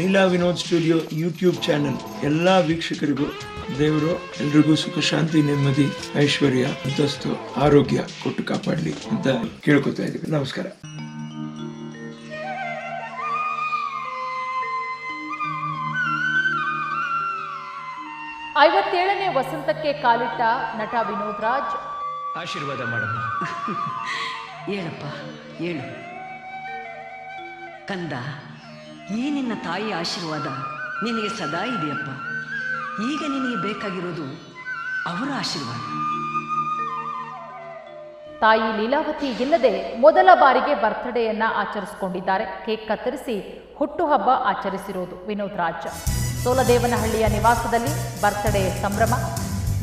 Leela Vinod studio YouTube channel. ಎಲ್ಲಾ ವೀಕ್ಷಕರಿಗೂ ದೇವರು ಎಲ್ರಿಗೂ ಸುಖ ಶಾಂತಿ ನೆಮ್ಮದಿ ಐಶ್ವರ್ಯ ಅಂತಸ್ತು ಆರೋಗ್ಯ ಕೊಟ್ಟು ಕಾಪಾಡಲಿ ಅಂತ ಕೇಳ್ಕೊತಾ ಇದ್ದೀವಿ. ನಮಸ್ಕಾರ. ಐವತ್ತೇಳನೇ ವಸಂತಕ್ಕೆ ಕಾಲಿಟ್ಟ ನಟ ವಿನೋದ್ ರಾಜ್. ಆಶೀರ್ವಾದ ಮಾಡಮ್ಮ. ಹೇಳಪ್ಪ ಹೇಳು. ಕಂದ ಈ ನಿನ್ನ ತಾಯಿ ಆಶೀರ್ವಾದ ನಿನಗೆ ಸದಾ ಇದೆಯಪ್ಪ. ಈಗ ನಿನಗೆ ಬೇಕಾಗಿರೋದು ಅವರ ಆಶೀರ್ವಾದ. ತಾಯಿ ಲೀಲಾವತಿ ಇಲ್ಲದೆ ಮೊದಲ ಬಾರಿಗೆ ಬರ್ತ್ಡೇಯನ್ನ ಆಚರಿಸಿಕೊಂಡಿದ್ದಾರೆ. ಕೇಕ್ ಕತ್ತರಿಸಿ ಹುಟ್ಟುಹಬ್ಬ ಆಚರಿಸಿರೋದು ವಿನೋದ್ ರಾಜ್. ಸೋಲದೇವನಹಳ್ಳಿಯ ನಿವಾಸದಲ್ಲಿ ಬರ್ತ್ಡೇ ಸಂಭ್ರಮ.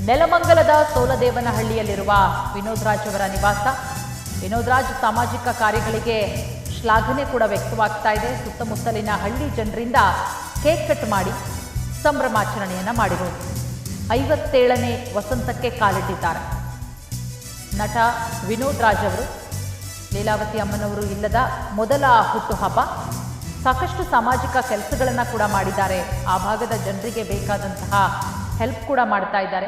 ನೆಲಮಂಗಲದ ಸೋಲದೇವನಹಳ್ಳಿಯಲ್ಲಿರುವ ವಿನೋದ್ ರಾಜ್ ಅವರ ನಿವಾಸ. ವಿನೋದ್ ರಾಜ್ ಸಾಮಾಜಿಕ ಕಾರ್ಯಗಳಿಗೆ ಶ್ಲಾಘನೆ ಕೂಡ ವ್ಯಕ್ತವಾಗ್ತಾ ಇದೆ. ಸುತ್ತಮುತ್ತಲಿನ ಹಳ್ಳಿ ಜನರಿಂದ ಕೇಕ್ ಕಟ್ ಮಾಡಿ ಸಂಭ್ರಮಾಚರಣೆಯನ್ನು ಮಾಡಿರೋದು ಐವತ್ತೇಳನೇ ವಸಂತಕ್ಕೆ ಕಾಲಿಟ್ಟಿದ್ದಾರೆ. ನಟ ವಿನೋದ್ ರಾಜ್ ಅವರು, ಲೀಲಾವತಿ ಅಮ್ಮನವರು ಇಲ್ಲದ ಮೊದಲ ಹುಟ್ಟುಹಬ್ಬ ಸಾಕಷ್ಟು ಸಾಮಾಜಿಕ ಕೆಲಸಗಳನ್ನು ಕೂಡ ಮಾಡಿದ್ದಾರೆ. ಆ ಭಾಗದ ಜನರಿಗೆ ಬೇಕಾದಂತಹ ಹೆಲ್ಪ್ ಕೂಡ ಮಾಡ್ತಾ ಇದ್ದಾರೆ.